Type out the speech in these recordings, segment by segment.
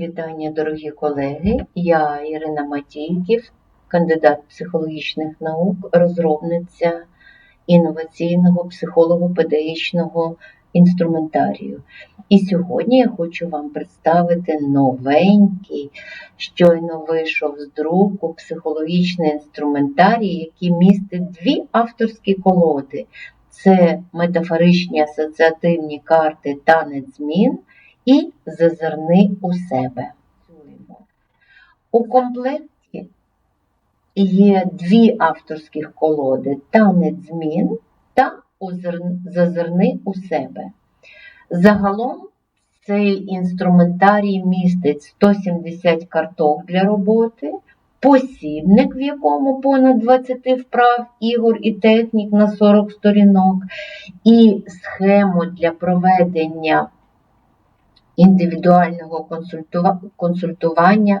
вітання, дорогі колеги. Я Ірина Матійків, кандидат психологічних наук, розробниця інноваційного психолого-педагогічного інструментарію. І сьогодні я хочу вам представити новенький, щойно вийшов з друку психологічний інструментарій, який містить дві авторські колоди. Це метафоричні асоціативні карти танець змін і зазирни у себе. У комплекті є дві авторських колоди танець змін та зазирни у себе. Загалом цей інструментарій містить 170 карток для роботи, посібник, в якому понад 20 вправ ігор і технік на 40 сторінок, і схему для проведення індивідуального консультування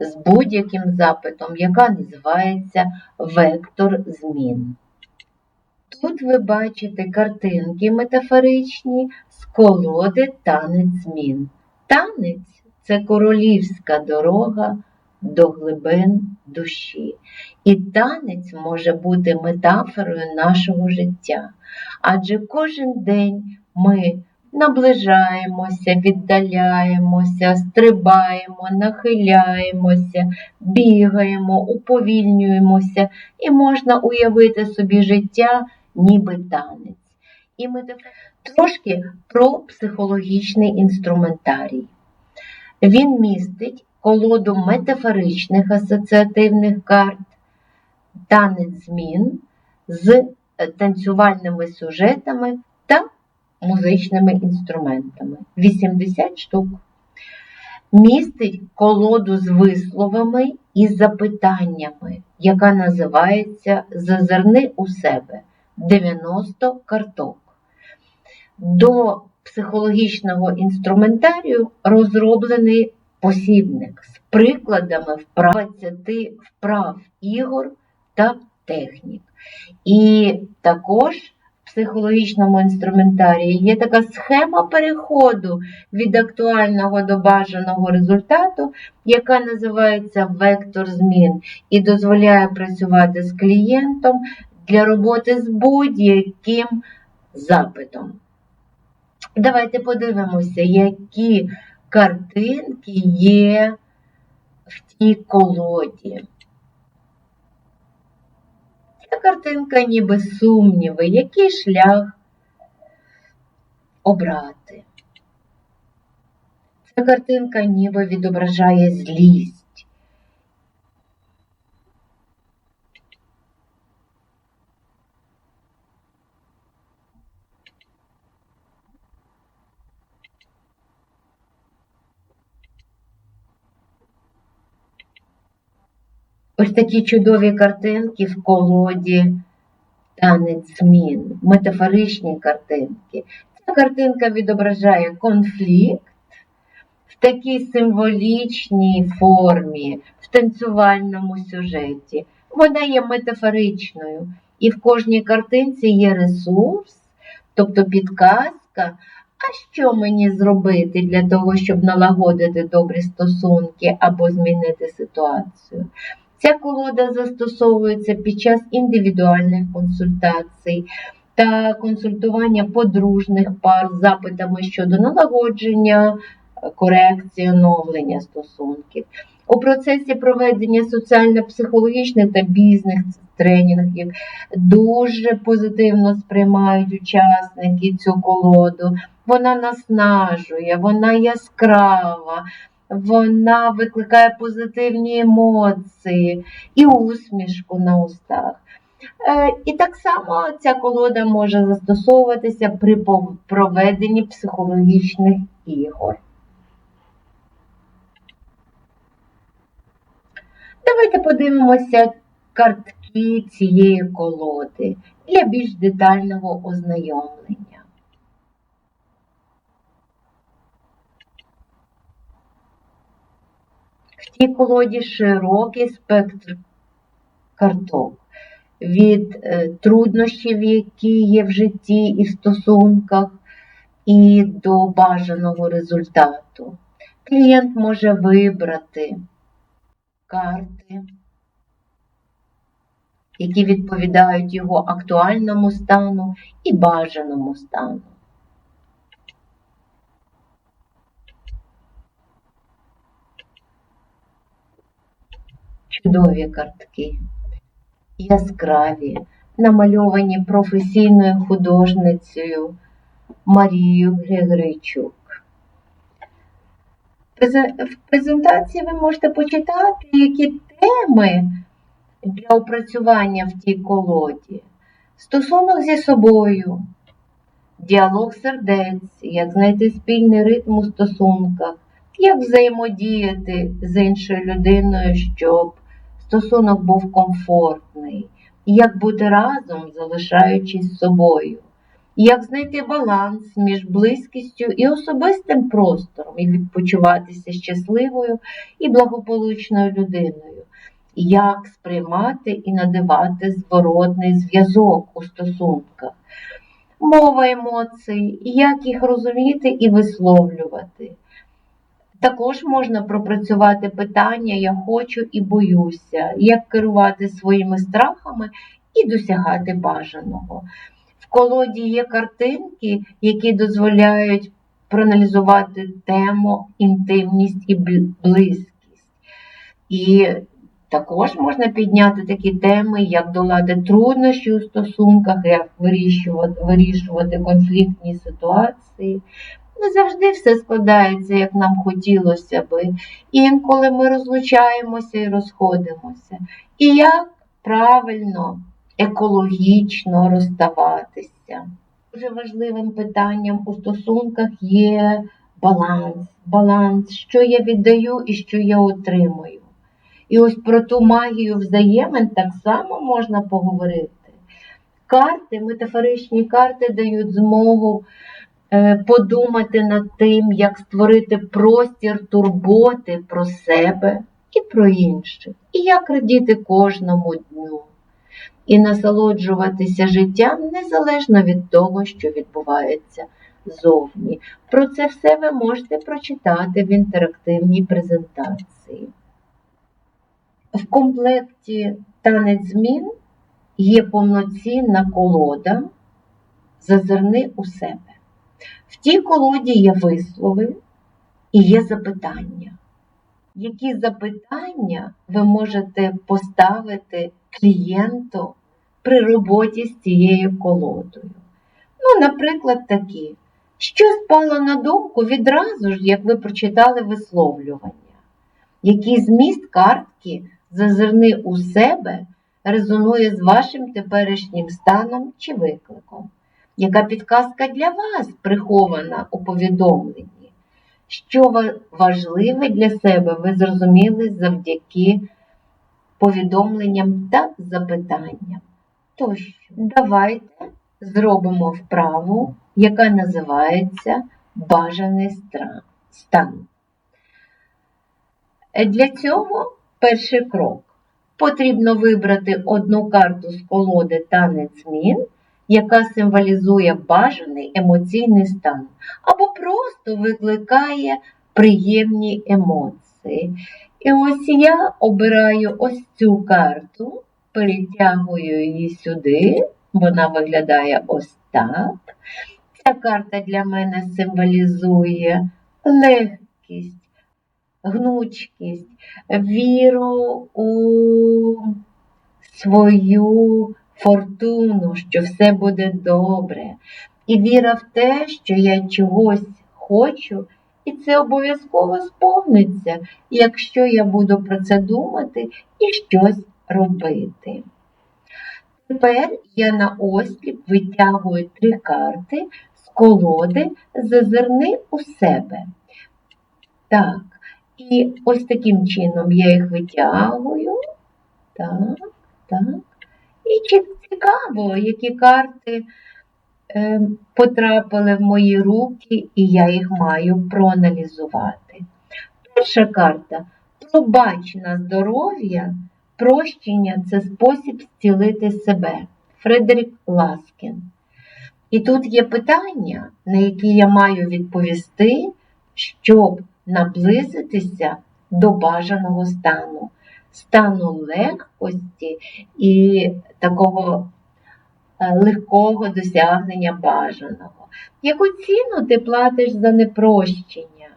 з будь-яким запитом, яка називається вектор змін. Тут ви бачите картинки метафоричні з колоди танець змін. Танець це королівська дорога до глибин душі. І танець може бути метафорою нашого життя. Адже кожен день ми наближаємося, віддаляємося, стрибаємо, нахиляємося, бігаємо, уповільнюємося, і можна уявити собі життя, ніби танець. І ми трошки про психологічний інструментарій. Він містить колоду метафоричних асоціативних карт, танець змін з танцювальними сюжетами та музичними інструментами. 80 штук. Містить колоду з висловами і запитаннями, яка називається Зазирни у себе 90 карток. До психологічного інструментарію розроблений посібник з прикладами вправ 20 вправ ігор та технік. І також психологічному інструментарії є така схема переходу від актуального до бажаного результату, яка називається вектор змін, і дозволяє працювати з клієнтом для роботи з будь-яким запитом. Давайте подивимося, які картинки є в тій колоді. Картинка ніби сумніви, який шлях обрати. Ця картинка ніби відображає злість. Ось такі чудові картинки в колоді танець змін, метафоричні картинки. Ця картинка відображає конфлікт в такій символічній формі, в танцювальному сюжеті. Вона є метафоричною. І в кожній картинці є ресурс, тобто підказка. А що мені зробити для того, щоб налагодити добрі стосунки або змінити ситуацію? Ця колода застосовується під час індивідуальних консультацій та консультування подружних пар з запитами щодо налагодження, корекції, оновлення стосунків. У процесі проведення соціально-психологічних та бізнес-тренінгів дуже позитивно сприймають учасники цю колоду. Вона наснажує, вона яскрава вона викликає позитивні емоції і усмішку на устах. Е, і так само ця колода може застосовуватися при проведенні психологічних ігор. Давайте подивимося картки цієї колоди для більш детального ознайомлення. В цій колоді широкий спектр карток. Від е, труднощів, які є в житті і в стосунках, і до бажаного результату. клієнт може вибрати карти, які відповідають його актуальному стану і бажаному стану. Чудові картки, яскраві, намальовані професійною художницею Марією Григоричук. В презентації ви можете почитати, які теми для опрацювання в тій колоді. Стосунок зі собою, діалог сердець, як знайти спільний ритм у стосунках, як взаємодіяти з іншою людиною, щоб стосунок був комфортний, як бути разом, залишаючись собою, як знайти баланс між близькістю і особистим простором, і відпочуватися щасливою і благополучною людиною, як сприймати і надавати зворотний зв'язок у стосунках, мова емоцій, як їх розуміти і висловлювати. Також можна пропрацювати питання Я хочу і боюся, як керувати своїми страхами і досягати бажаного. В колоді є картинки, які дозволяють проаналізувати тему інтимність і близькість. І також можна підняти такі теми, як долати труднощі у стосунках, як вирішувати, вирішувати конфліктні ситуації. Не завжди все складається, як нам хотілося би. Інколи ми розлучаємося і розходимося. І як правильно, екологічно розставатися. Дуже важливим питанням у стосунках є баланс. Баланс, що я віддаю і що я отримую. І ось про ту магію взаємин так само можна поговорити. Карти, метафоричні карти дають змогу е, подумати над тим, як створити простір турботи про себе і про інших, і як радіти кожному дню, і насолоджуватися життям незалежно від того, що відбувається зовні. Про це все ви можете прочитати в інтерактивній презентації. В комплекті танець змін є повноцінна колода Зазирни у себе. В тій колоді є вислови і є запитання. Які запитання ви можете поставити клієнту при роботі з цією колодою? Ну, наприклад, такі. Що спало на думку відразу ж, як ви прочитали висловлювання? Який зміст картки зазирни у себе резонує з вашим теперішнім станом чи викликом? Яка підказка для вас прихована у повідомленні? Що важливе для себе ви зрозуміли завдяки повідомленням та запитанням? Тож, давайте зробимо вправу, яка називається бажаний стан. Для цього перший крок. Потрібно вибрати одну карту з колоди танець змін, яка символізує бажаний емоційний стан, або просто викликає приємні емоції. І ось я обираю ось цю карту, перетягую її сюди, вона виглядає ось так. Ця карта для мене символізує легкість, гнучкість, віру у свою фортуну, що все буде добре, і віра в те, що я чогось хочу, і це обов'язково сповниться, якщо я буду про це думати і щось робити. Тепер я на осліп витягую три карти з колоди Зазирни у себе. Так, і ось таким чином я їх витягую. Так, так. І цікаво, які карти е, потрапили в мої руки, і я їх маю проаналізувати. Перша карта пробач здоров'я, прощення це спосіб зцілити себе. Фредерік Ласкін. І тут є питання, на які я маю відповісти, щоб наблизитися до бажаного стану, стану легкості і такого е, легкого досягнення бажаного. Яку ціну ти платиш за непрощення?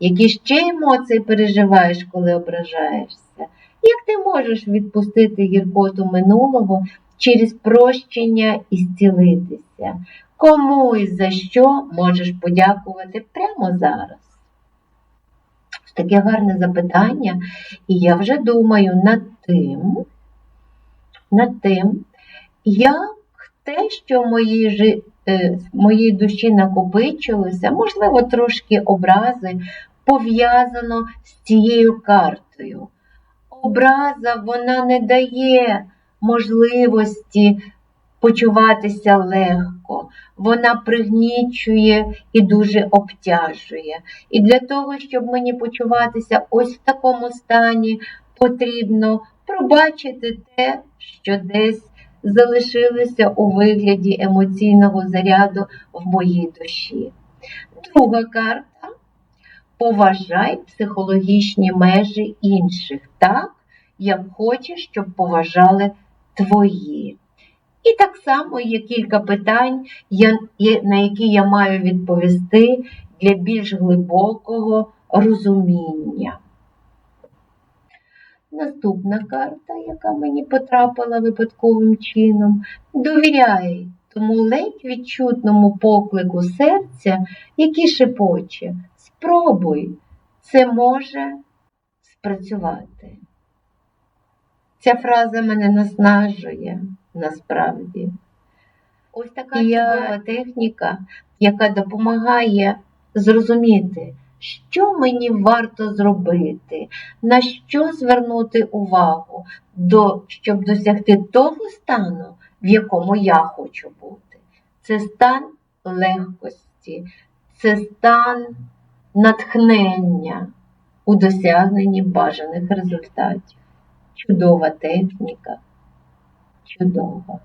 Які ще емоції переживаєш, коли ображаєшся? Як ти можеш відпустити гіркоту минулого через прощення і зцілитися? Кому і за що можеш подякувати прямо зараз? Таке гарне запитання, і я вже думаю над тим, над тим, як те, що моїй, жи- е, моїй душі накопичилося, можливо, трошки образи, пов'язано з цією картою. Образа вона не дає можливості почуватися легко, вона пригнічує і дуже обтяжує. І для того, щоб мені почуватися ось в такому стані, потрібно пробачити те, що десь залишилося у вигляді емоційного заряду в моїй душі. Друга карта. Поважай психологічні межі інших так, як хочеш, щоб поважали твої. І так само є кілька питань, на які я маю відповісти для більш глибокого розуміння. Наступна карта, яка мені потрапила випадковим чином, довіряй тому ледь відчутному поклику серця, який шепоче. Спробуй, це може спрацювати. Ця фраза мене наснажує насправді. Ось така чудова техніка, яка допомагає зрозуміти, що мені варто зробити, на що звернути увагу, до, щоб досягти того стану, в якому я хочу бути. Це стан легкості, це стан натхнення у досягненні бажаних результатів. Чудова техніка. Чудова.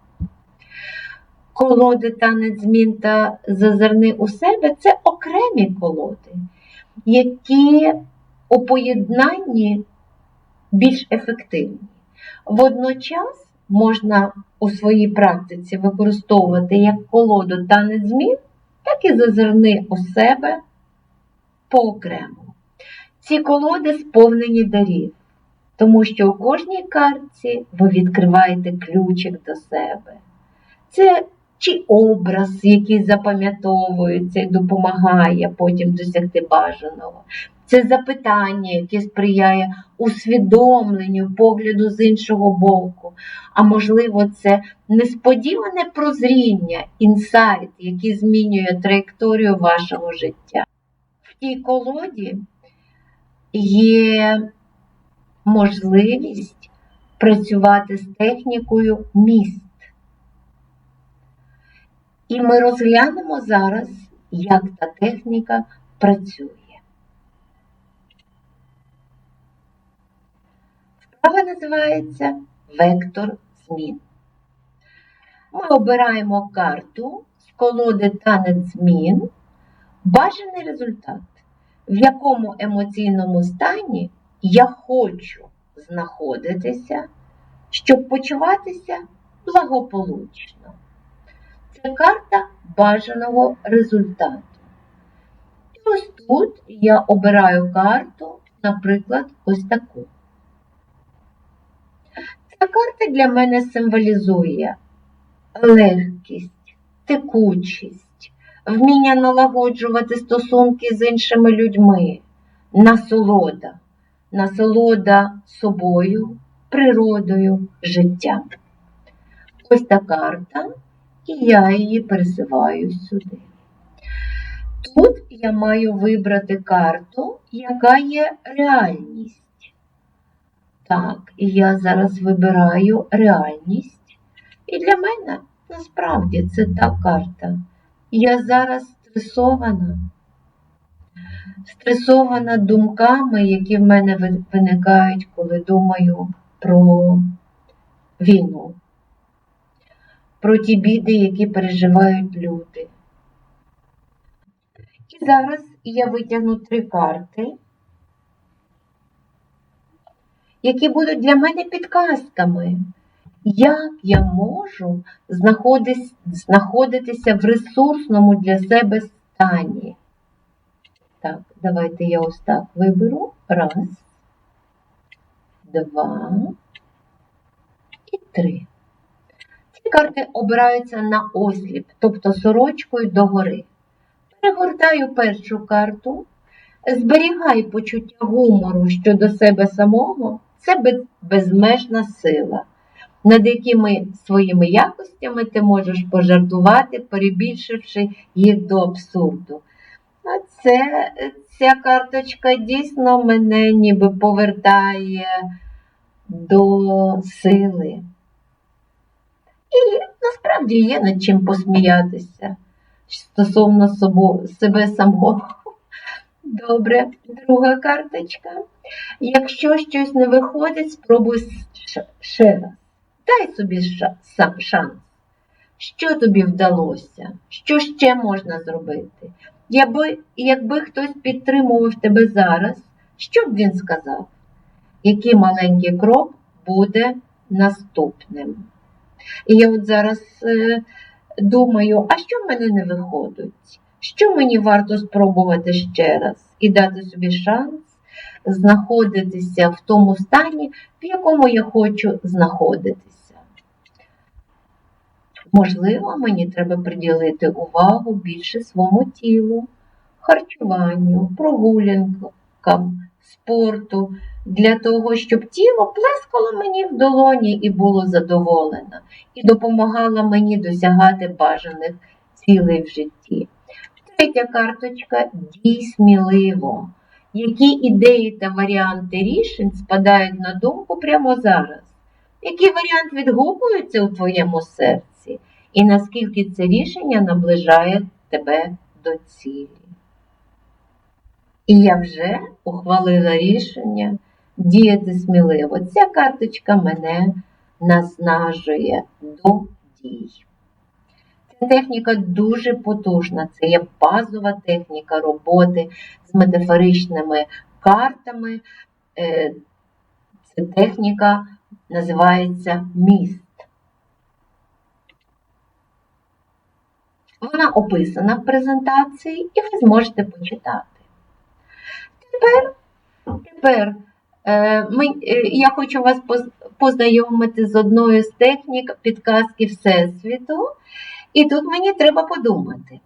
Колоди танець змін та зазирни у себе це окремі колоди, які у поєднанні більш ефективні. Водночас можна у своїй практиці використовувати як колоду танець змін, так і зазирни у себе поокремо. Ці колоди сповнені дарів, тому що у кожній картці ви відкриваєте ключик до себе. Це чи образ, який запам'ятовується і допомагає потім досягти бажаного. Це запитання, яке сприяє усвідомленню погляду з іншого боку. А можливо, це несподіване прозріння, інсайт, який змінює траєкторію вашого життя. В тій колоді є можливість працювати з технікою міст. І ми розглянемо зараз, як та техніка працює. Вправа називається Вектор змін. Ми обираємо карту з колоди танець змін, бажаний результат, в якому емоційному стані я хочу знаходитися, щоб почуватися благополучно. Це карта бажаного результату. І ось тут я обираю карту, наприклад, ось таку. Ця карта для мене символізує легкість, текучість, вміння налагоджувати стосунки з іншими людьми, насолода, насолода собою, природою, життям. Ось та карта, і я її пересиваю сюди. Тут я маю вибрати карту, яка є реальність. Так, і я зараз вибираю реальність. І для мене насправді це та карта. Я зараз стресована. Стресована думками, які в мене виникають, коли думаю про війну, про ті біди, які переживають люди. І зараз я витягну три карти які будуть для мене підказками. Як я можу знаходитися в ресурсному для себе стані? Так, давайте я ось так виберу. Раз, два і три. Ці карти обираються на осліп, тобто сорочкою догори. Перегортаю першу карту, зберігай почуття гумору щодо себе самого. Це безмежна сила, над якими своїми якостями ти можеш пожартувати, перебільшивши їх до абсурду. Це, ця карточка дійсно мене ніби повертає до сили. І насправді є над чим посміятися стосовно собо, себе самого. Добре, друга карточка. Якщо щось не виходить, спробуй ще раз. Дай собі шанс. Що тобі вдалося? Що ще можна зробити? Якби, якби хтось підтримував тебе зараз, що б він сказав? Який маленький крок буде наступним? І я от зараз е, думаю, а що в мене не виходить? Що мені варто спробувати ще раз і дати собі шанс знаходитися в тому стані, в якому я хочу знаходитися? Можливо, мені треба приділити увагу більше своєму тілу, харчуванню, прогулянкам, спорту, для того, щоб тіло плескало мені в долоні і було задоволене, і допомагало мені досягати бажаних цілей в житті. Третя карточка дій сміливо. Які ідеї та варіанти рішень спадають на думку прямо зараз? Який варіант відгукується у твоєму серці? І наскільки це рішення наближає тебе до цілі? І я вже ухвалила рішення діяти сміливо. Ця карточка мене наснажує до дій. Ця техніка дуже потужна. Це є базова техніка роботи з метафоричними картами. Е, Ця техніка називається міст. Вона описана в презентації, і ви зможете почитати. Тепер, тепер е, ми, е, я хочу вас познайомити з одною з технік підказки Всесвіту. І тут мені треба подумати,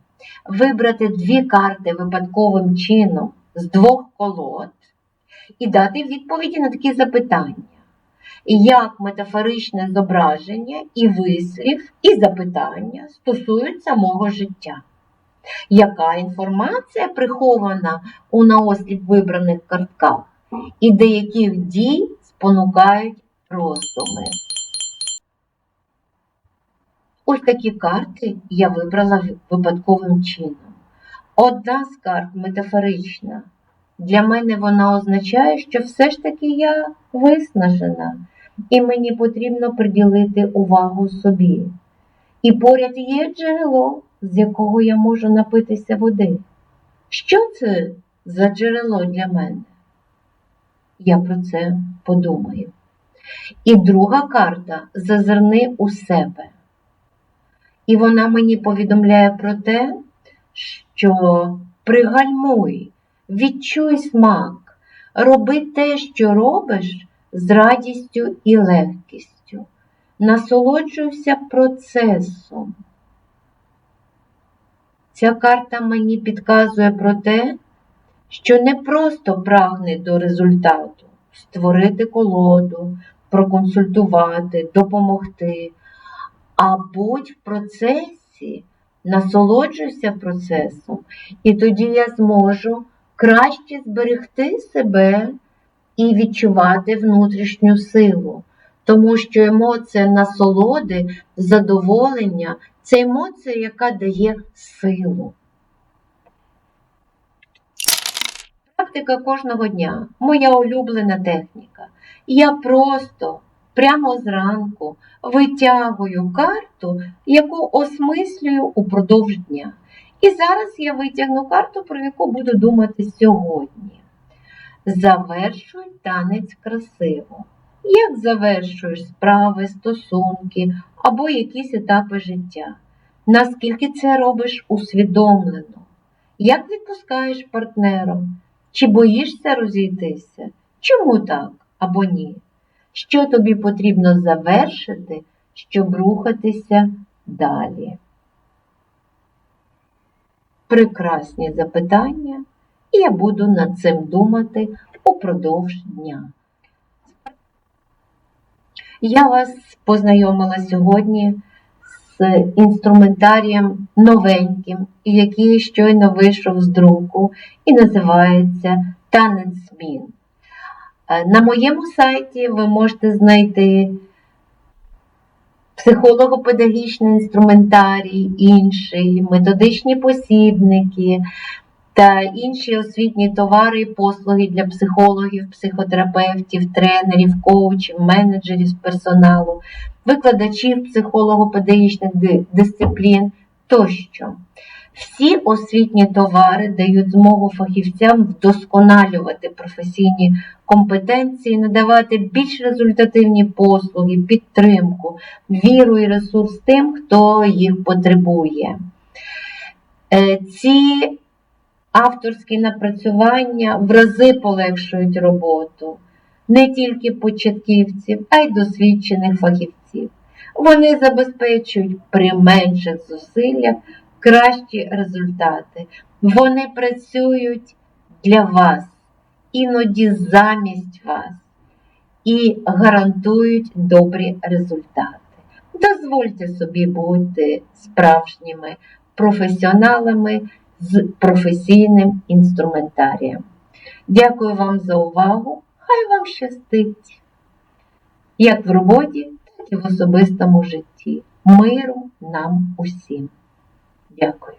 вибрати дві карти випадковим чином з двох колод і дати відповіді на такі запитання. Як метафоричне зображення і вислів, і запитання стосуються мого життя? Яка інформація прихована у наосліп вибраних картках, і деяких дій спонукають роздуми? Ось такі карти я вибрала випадковим чином. Одна з карт метафорична. Для мене вона означає, що все ж таки я виснажена, і мені потрібно приділити увагу собі. І поряд є джерело, з якого я можу напитися води. Що це за джерело для мене? Я про це подумаю. І друга карта зазирни у себе. І вона мені повідомляє про те, що пригальмуй, відчуй смак, роби те, що робиш з радістю і легкістю. Насолоджуйся процесом. Ця карта мені підказує про те, що не просто прагни до результату, створити колоду, проконсультувати, допомогти, а будь в процесі, насолоджуйся процесом, і тоді я зможу краще зберегти себе і відчувати внутрішню силу. Тому що емоція насолоди, задоволення це емоція, яка дає силу. Практика кожного дня моя улюблена техніка. Я просто прямо зранку витягую карту, яку осмислюю упродовж дня. І зараз я витягну карту, про яку буду думати сьогодні. Завершуй танець красиво. Як завершуєш справи, стосунки або якісь етапи життя? Наскільки це робиш усвідомлено? Як відпускаєш партнера? Чи боїшся розійтися? Чому так або ні? Що тобі потрібно завершити, щоб рухатися далі? Прекрасні запитання, і я буду над цим думати упродовж дня. Я вас познайомила сьогодні з інструментарієм новеньким, який щойно вийшов з друку і називається Танець змін. Е, На моєму сайті ви можете знайти психолого-педагогічний інструментарій, інший, методичні посібники та інші освітні товари і послуги для психологів, психотерапевтів, тренерів, коучів, менеджерів з персоналу, викладачів психолого-педагогічних дисциплін тощо. Всі освітні товари дають змогу фахівцям вдосконалювати професійні компетенції, надавати більш результативні послуги, підтримку, віру і ресурс тим, хто їх потребує. Е, Ці авторські напрацювання в рази полегшують роботу не тільки початківців, а й досвідчених фахівців. Вони забезпечують при менших зусиллях кращі результати. Вони працюють для вас, іноді замість вас, і гарантують добрі результати. Дозвольте собі бути справжніми професіоналами з професійним інструментарієм. Дякую вам за увагу. Хай вам щастить, як в роботі, так і в особистому житті. Миру нам усім. Дякую.